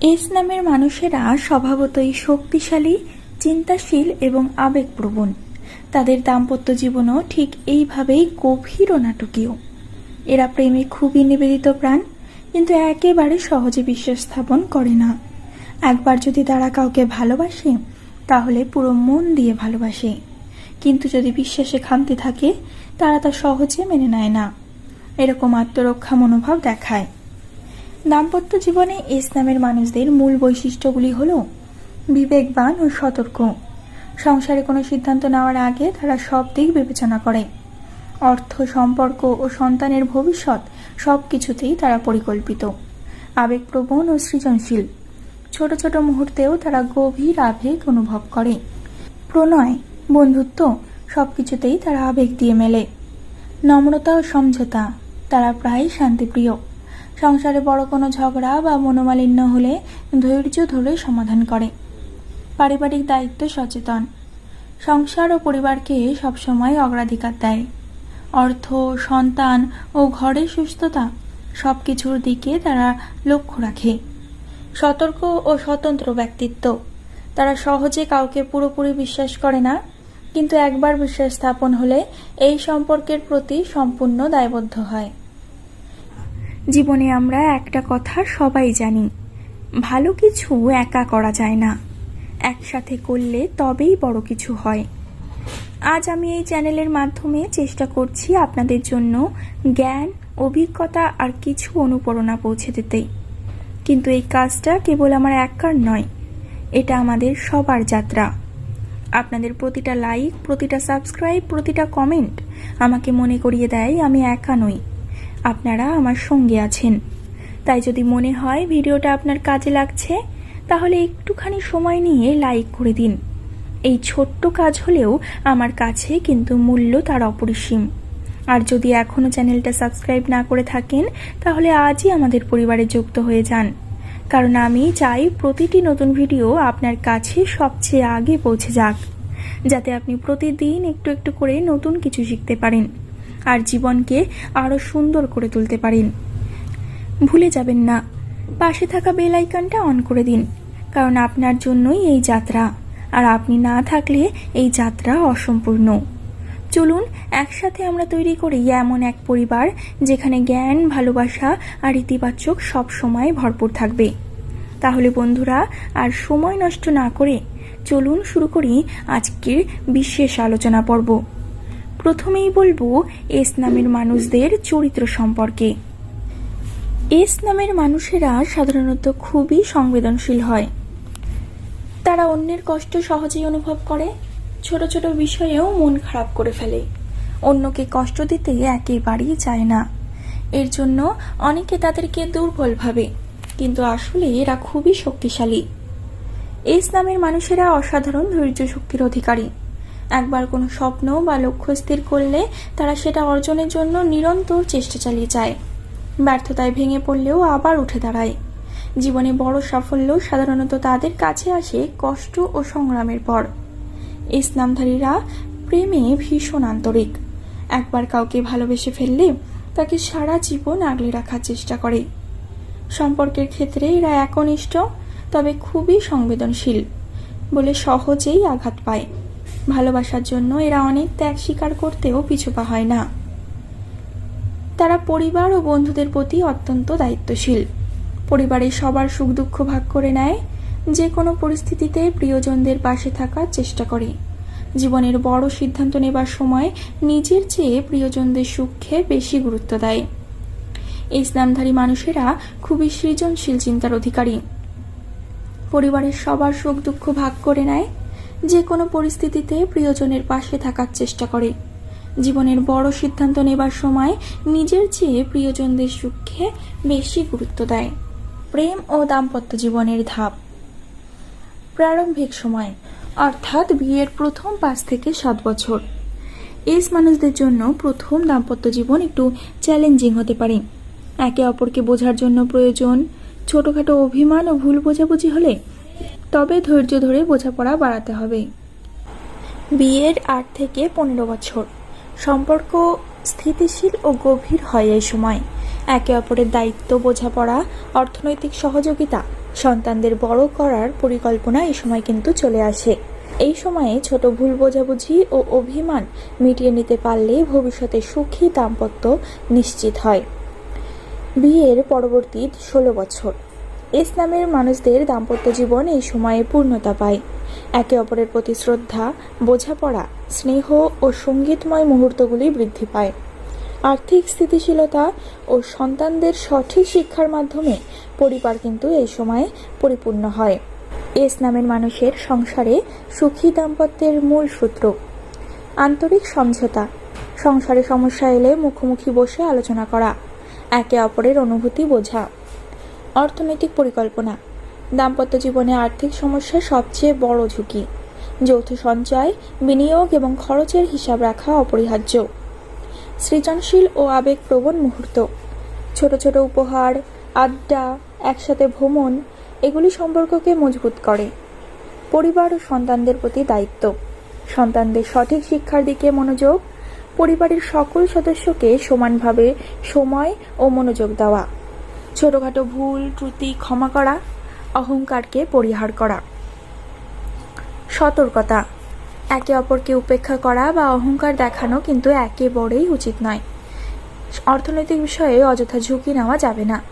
S নামের মানুষেরা স্বভাবতই শক্তিশালী, চিন্তাশীল এবং আবেগপ্রবণ। তাদের দাম্পত্য জীবনও ঠিক এইভাবেই গভীর ও নাটকীয়। এরা প্রেমে খুবই নিবেদিত প্রাণ, কিন্তু একেবারে সহজে বিশ্বাস স্থাপন করে না। একবার যদি তারা কাউকে ভালোবাসে, তাহলে পুরো মন দিয়ে ভালোবাসে। কিন্তু যদি বিশ্বাসে খামতি থাকে, তারা তা সহজে মেনে নেয় না। এরকম আত্মরক্ষা মনোভাব দেখায়। দাম্পত্য জীবনে ইসলামের মানুষদের মূল বৈশিষ্ট্যগুলি হল বিবেকবান ও সতর্ক। সংসারে কোনো সিদ্ধান্ত নেওয়ার আগে তারা সব দিক বিবেচনা করে। অর্থ, সম্পর্ক ও সন্তানের ভবিষ্যৎ সব কিছুতেই তারা পরিকল্পিত। আবেগপ্রবণ ও সৃজনশীল। ছোট ছোট মুহূর্তেও তারা গভীর আবেগ অনুভব করে। প্রণয়, বন্ধুত্ব সব কিছুতেই তারা আবেগ দিয়ে মেলে। নম্রতা ও সমঝোতা, তারা প্রায় শান্তিপ্রিয়। সংসারে বড় কোনো ঝগড়া বা মনোমালিন্য হলে ধৈর্য ধরে সমাধান করে। পারিবারিক দায়িত্ব সচেতন। সংসার ও পরিবারকে সবসময় অগ্রাধিকার দেয়। অর্থ, সন্তান ও ঘরের সুস্থতা সব কিছুর দিকে তারা লক্ষ্য রাখে। সতর্ক ও স্বতন্ত্র ব্যক্তিত্ব। তারা সহজে কাউকে পুরোপুরি বিশ্বাস করে না, কিন্তু একবার বিশ্বাস স্থাপন হলে এই সম্পর্কের প্রতি সম্পূর্ণ দায়বদ্ধ হয়। জীবনে আমরা একটা কথা সবাই জানি, ভালো কিছু একা করা যায় না। একসাথে করলে তবেই বড় কিছু হয়। আজ আমি এই চ্যানেলের মাধ্যমে চেষ্টা করছি আপনাদের জন্য জ্ঞান, অভিজ্ঞতা আর কিছু অনুপ্রেরণা পৌঁছে দিতে। কিন্তু এই কাজটা কেবল আমার একার নয়, এটা আমাদের সবার যাত্রা। আপনাদের প্রতিটা লাইক প্রতিটা সাবস্ক্রাইব প্রতিটা কমেন্ট আমাকে মনে করিয়ে দেয় আমি একা নই। আপনারা আমার সঙ্গে আছেন। তাই যদি মনে হয় ভিডিওটা আপনার কাজে লাগছে, তাহলে একটুখানি সময় নিয়ে লাইক করে দিন। এই ছোট্ট কাজ হলেও আমার কাছে কিন্তু মূল্য তার অপরিসীম। আর যদি এখনও চ্যানেলটা সাবস্ক্রাইব না করে থাকেন, তাহলে আজই আমাদের পরিবারে যুক্ত হয়ে যান। কারণ আমি চাই প্রতিটি নতুন ভিডিও আপনার কাছে সবচেয়ে আগে পৌঁছে যাক, যাতে আপনি প্রতিদিন একটু একটু করে নতুন কিছু শিখতে পারেন। আর জীবনকে আরও সুন্দর করে তুলতে পারেন। ভুলে যাবেন না, পাশে থাকা বেল আইকনটা অন করে দিন, কারণ আপনার জন্যই এই যাত্রা। আর আপনি না থাকলে এই যাত্রা অসম্পূর্ণ। চলুন, একসাথে আমরা তৈরি করি এমন এক পরিবার যেখানে জ্ঞান, ভালোবাসা আর ইতিবাচক সব সময় ভরপুর থাকবে। তাহলে বন্ধুরা, আর সময় নষ্ট না করে চলুন শুরু করি আজকের বিশেষ আলোচনা পর্ব। প্রথমেই বলব এস নামের মানুষদের চরিত্র সম্পর্কে। এস নামের মানুষেরা সাধারণত খুবই সংবেদনশীল হয়। তারা অন্যের কষ্ট সহজেই অনুভব করে, ছোট ছোট বিষয়েও মন খারাপ করে ফেলে। অন্যকে কষ্ট দিতে একেবারেই চায় না। এর জন্য অনেকে তাদেরকে দুর্বল ভাবে, কিন্তু আসলে এরা খুবই শক্তিশালী। এস নামের মানুষেরা অসাধারণ ধৈর্য শক্তির অধিকারী। একবার কোনো স্বপ্ন বা লক্ষ্য স্থির করলে তারা সেটা অর্জনের জন্য নিরন্তর চেষ্টা চালিয়ে যায়। ব্যর্থতায় ভেঙে পড়লেও আবার উঠে দাঁড়ায়। জীবনে বড় সাফল্য সাধারণত তাদের কাছে আসে কষ্ট ও সংগ্রামের পর। ইসলামধারীরা প্রেমে ভীষণ আন্তরিক। একবার কাউকে ভালোবেসে ফেললে তাকে সারা জীবন আগলে রাখার চেষ্টা করে। সম্পর্কের ক্ষেত্রে এরা একনিষ্ঠ, তবে খুবই সংবেদনশীল বলে সহজেই আঘাত পায়। ভালোবাসার জন্য এরা অনেক ত্যাগ স্বীকার করতেও পিছুপা হয় না। তারা পরিবার ও বন্ধুদের প্রতি অত্যন্ত দায়িত্বশীল। পরিবারের সবার সুখ দুঃখ ভাগ করে নেয় যে কোনো পরিস্থিতিতে প্রিয়জনদের পাশে থাকার চেষ্টা করে। জীবনের বড় সিদ্ধান্ত নেবার সময় নিজের চেয়ে প্রিয়জনদের সুখে বেশি গুরুত্ব দেয়। ইসলামধারী মানুষেরা খুবই সৃজনশীল চিন্তার অধিকারী। পরিবারের সবার সুখ দুঃখ ভাগ করে নেয় যে কোনো পরিস্থিতিতে প্রিয়জনের পাশে থাকার চেষ্টা করে। জীবনের বড় সিদ্ধান্ত নেবার সময় নিজের চেয়ে প্রিয়জনদের সুখে বেশি গুরুত্ব দেয়। প্রেম ও দাম্পত্য জীবনের ধাপ। প্রারম্ভিক সময়, অর্থাৎ বিয়ের প্রথম পাঁচ থেকে সাত বছর। এস মানুষদের জন্য প্রথম দাম্পত্য জীবন একটু চ্যালেঞ্জিং হতে পারে। একে অপরকে বোঝার জন্য প্রয়োজন। ছোটখাটো অভিমান ও ভুল বোঝাবুঝি হলে তবে ধৈর্য ধরে বোঝাপড়া বাড়াতে হবে। বিয়ের আট থেকে পনেরো বছর। সম্পর্ক স্থিতিশীল ও গভীর হয় এই সময়। একে অপরের দায়িত্ব বোঝাপড়া, অর্থনৈতিক সহযোগিতা, সন্তানদের বড় করার পরিকল্পনা এই সময় কিন্তু চলে আসে। এই সময়ে ছোট ভুল বোঝাবুঝি ও অভিমান মিটিয়ে নিতে পারলে ভবিষ্যতে সুখী দাম্পত্য নিশ্চিত হয়। বিয়ের পরবর্তী ষোলো বছর। ইসলামের মানুষদের দাম্পত্য জীবন এই সময়ে পূর্ণতা পায়। একে অপরের প্রতি শ্রদ্ধা, বোঝাপড়া, স্নেহ ও সঙ্গীতময় মুহূর্তগুলি বৃদ্ধি পায়। আর্থিক স্থিতিশীলতা ও সন্তানদের সঠিক শিক্ষার মাধ্যমে পরিবার কিন্তু এই সময়ে পরিপূর্ণ হয়। ইসলামের মানুষের সংসারে সুখী দাম্পত্যের মূল সূত্র। আন্তরিক সমঝোতা। সংসারে সমস্যা এলে মুখোমুখি বসে আলোচনা করা। একে অপরের অনুভূতি বোঝা। অর্থনৈতিক পরিকল্পনা। দাম্পত্য জীবনে আর্থিক সমস্যা সবচেয়ে বড় ঝুঁকি। যৌথ সঞ্চয়, বিনিয়োগ এবং খরচের হিসাব রাখা অপরিহার্য। সৃজনশীল ও আবেগপ্রবণ মুহূর্ত। ছোট ছোট উপহার, আড্ডা, একসাথে ভ্রমণ, এগুলি সম্পর্ককে মজবুত করে। পরিবার ও সন্তানদের প্রতি দায়িত্ব। সন্তানদের সঠিক শিক্ষার দিকে মনোযোগ। পরিবারের সকল সদস্যকে সমানভাবে সময় ও মনোযোগ দেওয়া। ছোটখাটো ভুল, ত্রুটি ক্ষমা করা, অহংকারকে পরিহার করা। সতর্কতা। একে অপরকে উপেক্ষা করা বা অহংকার দেখানো কিন্তু একেবারেই উচিত নয়। অর্থনৈতিক বিষয়ে অযথা ঝুঁকি নেওয়া যাবে না।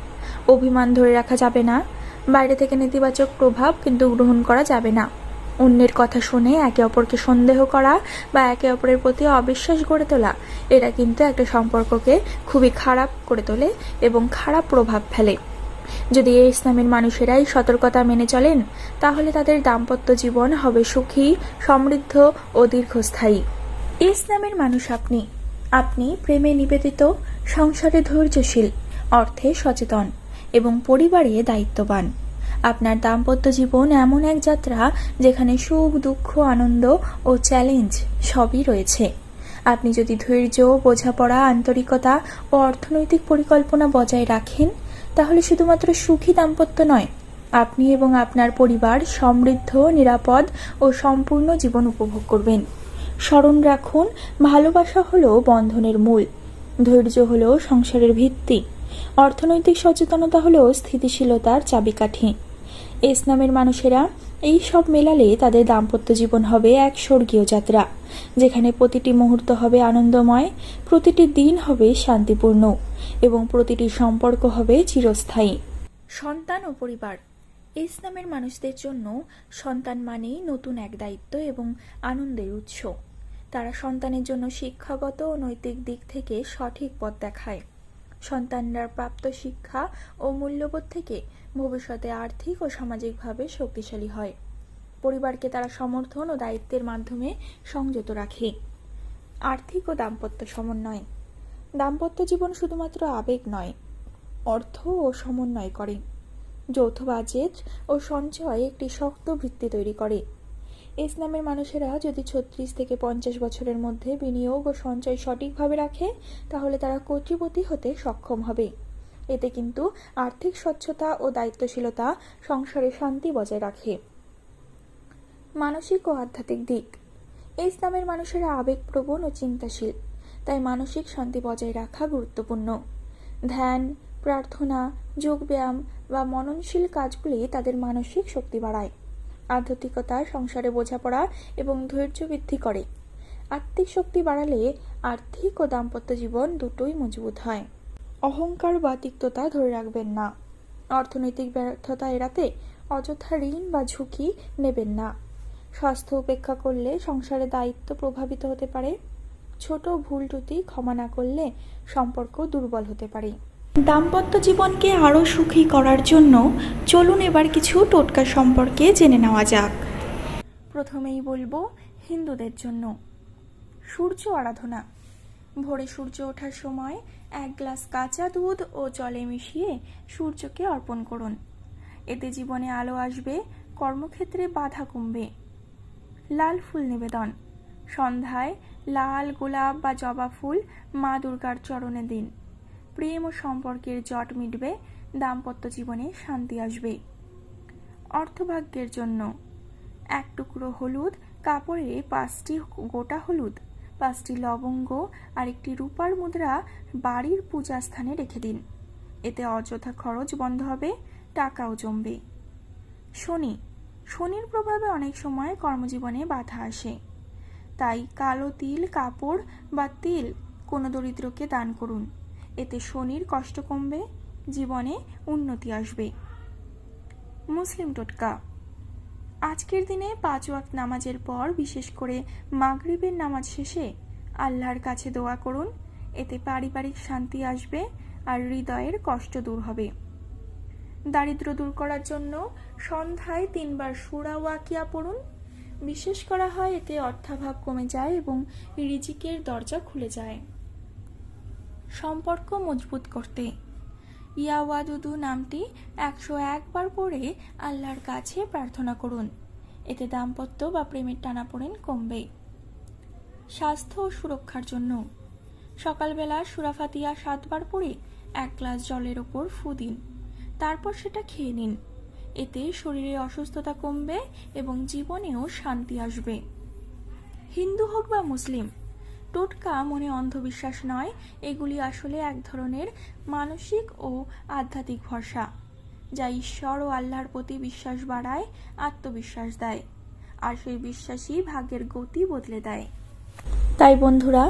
অভিমান ধরে রাখা যাবে না। বাইরে থেকে নেতিবাচক প্রভাব কিন্তু গ্রহণ করা যাবে না। অন্যের কথা শুনে একে অপরকে সন্দেহ করা বা একে অপরের প্রতি অবিশ্বাস গড়ে তোলা এটা কিন্তু একটা সম্পর্ককে খুবই খারাপ করে তোলে এবং খারাপ প্রভাব ফেলে। যদি এই ইসলামের মানুষেরাই সতর্কতা মেনে চলেন, তাহলে তাদের দাম্পত্য জীবন হবে সুখী, সমৃদ্ধ ও দীর্ঘস্থায়ী। ইসলামের মানুষ আপনি। আপনি প্রেমে নিবেদিত, সংসারে ধৈর্যশীল, অর্থে সচেতন এবং পরিবারে দায়িত্ববান। আপনার দাম্পত্য জীবন এমন এক যাত্রা যেখানে সুখ, দুঃখ, আনন্দ ও চ্যালেঞ্জ সবই রয়েছে। আপনি যদি ধৈর্য, বোঝাপড়া, আন্তরিকতা ও অর্থনৈতিক পরিকল্পনা বজায় রাখেন, তাহলে শুধুমাত্র সুখী দাম্পত্য নয়, আপনি এবং আপনার পরিবার সমৃদ্ধ, নিরাপদ ও সম্পূর্ণ জীবন উপভোগ করবেন। স্মরণ রাখুন, ভালোবাসা হলো বন্ধনের মূল, ধৈর্য হলো সংসারের ভিত্তি, অর্থনৈতিক সচেতনতা হলো স্থিতিশীলতার চাবিকাঠি। ইসলামের মানুষেরা এই সব মেলালে তাদের দাম্পত্য জীবন হবে এক স্বর্গীয় যাত্রা, যেখানে প্রতিটি মুহূর্ত হবে আনন্দময়, প্রতিটি দিন হবে শান্তিপূর্ণ এবং প্রতিটি সম্পর্ক হবে চিরস্থায়ী। সন্তান ও পরিবার ইসলামের মানুষদের জন্য সন্তান মানেই নতুন এক দায়িত্ব এবং আনন্দের উৎস। তারা সন্তানের জন্য শিক্ষাগত ও নৈতিক দিক থেকে সঠিক পথ দেখায়। সন্তানরা প্রাপ্ত শিক্ষা ও মূল্যবোধ থেকে ভবিষ্যতে আর্থিক ও সামাজিকভাবে শক্তিশালী হয়। পরিবারকে তারা সমর্থন ও দায়িত্বের মাধ্যমে সংযত রাখে। আর্থিক ও দাম্পত্য সমন্বয়। দাম্পত্য জীবন শুধুমাত্র আবেগ নয়, অর্থ ও সমন্বয় করে। যৌথ বাজেট ও সঞ্চয় একটি শক্ত ভিত্তি তৈরি করে। ইসলামের মানুষেরা যদি ছত্রিশ থেকে পঞ্চাশ বছরের মধ্যে বিনিয়োগ ও সঞ্চয় সঠিকভাবে রাখে, তাহলে তারা কোটিপতি হতে সক্ষম হবে। এতে কিন্তু আর্থিক স্বচ্ছতা ও দায়িত্বশীলতা সংসারে শান্তি বজায় রাখে। মানসিক ও আধ্যাত্মিক দিক। ইসলামের মানুষেরা আবেগপ্রবণ ও চিন্তাশীল, তাই মানসিক শান্তি বজায় রাখা গুরুত্বপূর্ণ। ধ্যান, প্রার্থনা, যোগব্যায়াম বা মননশীল কাজগুলি তাদের মানসিক শক্তি বাড়ায়। আধ্যাত্মিকতা সংসারে বোঝাপড়া এবং ধৈর্য বৃদ্ধি করে। আত্মিক শক্তি বাড়ালে আর্থিক ও দাম্পত্য জীবন দুটোই মজবুত হয়। অহংকার বা তিক্ততা ধরে রাখবেন না। অর্থনৈতিক ব্যর্থতা এড়াতে অযথা ঋণ বা ঝুঁকি নেবেন না। স্বাস্থ্য উপেক্ষা করলে সংসারে দায়িত্ব প্রভাবিত হতে পারে। ছোট ভুল ত্রুটি ক্ষমা না করলে সম্পর্ক দুর্বল হতে পারে। দাম্পত্য জীবনকে আরও সুখী করার জন্য চলুন এবার কিছু টোটকা সম্পর্কে জেনে নেওয়া যাক। প্রথমেই বলব, হিন্দুদের জন্য। সূর্য আরাধনা। ভোরে সূর্য ওঠার সময় এক গ্লাস কাঁচা দুধ ও জলে মিশিয়ে সূর্যকে অর্পণ করুন। এতে জীবনে আলো আসবে, কর্মক্ষেত্রে বাধা কমবে। লাল ফুল নিবেদন। সন্ধ্যায় লাল গোলাপ বা জবা ফুল মা দুর্গার চরণে দিন। প্রেম ও সম্পর্কের জট মিটবে, দাম্পত্য জীবনে শান্তি আসবে। অর্থভাগ্যের জন্য। এক টুকরো হলুদ, কাপড়ে পাঁচটি গোটা হলুদ। পাঁচটি লবঙ্গ আর একটি রূপার মুদ্রা বাড়ির পূজা স্থানে রেখে দিন। এতে অযথা খরচ বন্ধ হবে, টাকাও জমবে। শনি, শনির প্রভাবে অনেক সময় কর্মজীবনে বাধা আসে। তাই কালো তিল, কাপড় বা তিল কোনো দরিদ্রকে দান করুন। এতে শনির কষ্ট কমবে, জীবনে উন্নতি আসবে। মুসলিম টোটকা আজকের দিনে পাঁচ ওয়াক্ত নামাজের পর, বিশেষ করে মাগরিবের নামাজ শেষে আল্লাহর কাছে দোয়া করুন। এতে পারিবারিক শান্তি আসবে আর হৃদয়ের কষ্ট দূর হবে। দারিদ্র দূর করার জন্য সন্ধ্যায় তিনবার সুরা ওয়াকিয়া পড়ুন। বিশেষ করা হয় এতে অর্থাভাব কমে যায় এবং রিজিকের দরজা খুলে যায়। সম্পর্ক মজবুত করতে ইয়াওয়াদুদু নামটি একশো একবার পড়ে আল্লাহর কাছে প্রার্থনা করুন। এতে দাম্পত্য বা প্রেমের টানাপোড়েন কমবে। স্বাস্থ্য ও সুরক্ষার জন্য। সকালবেলা সুরাফাতিয়া সাতবার পড়ে এক গ্লাস জলের ওপর ফু দিন। তারপর সেটা খেয়ে নিন। এতে শরীরে অসুস্থতা কমবে এবং জীবনেও শান্তি আসবে। হিন্দু হোক বা মুসলিম টোটকা মনে অন্ধবিশ্বাস নয়, এগুলি আসলে এক ধরনের মানসিক ও আধ্যাত্মিক ভরসা, যা ঈশ্বর ও আল্লাহর প্রতি বিশ্বাস বাড়ায়, আত্মবিশ্বাস দেয়, আর সেই বিশ্বাসই ভাগ্যের গতি বদলে দেয়। তাই বন্ধুরা,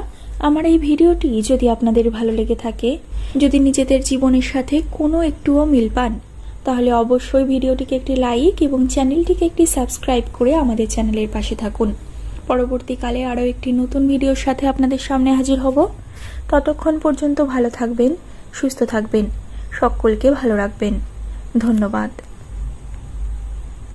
আমার এই ভিডিওটি যদি আপনাদের ভালো লেগে থাকে, যদি নিজেদের জীবনের সাথে কোনো একটুও মিল পান, তাহলে অবশ্যই ভিডিওটিকে একটি লাইক এবং চ্যানেলটিকে একটি সাবস্ক্রাইব করে আমাদের চ্যানেলের পাশে থাকুন। পরবর্তীকালে আরও একটি নতুন ভিডিওর সাথে আপনাদের সামনে হাজির হব। ততক্ষণ পর্যন্ত ভালো থাকবেন, সুস্থ থাকবেন, সকলকে ভালো রাখবেন। ধন্যবাদ।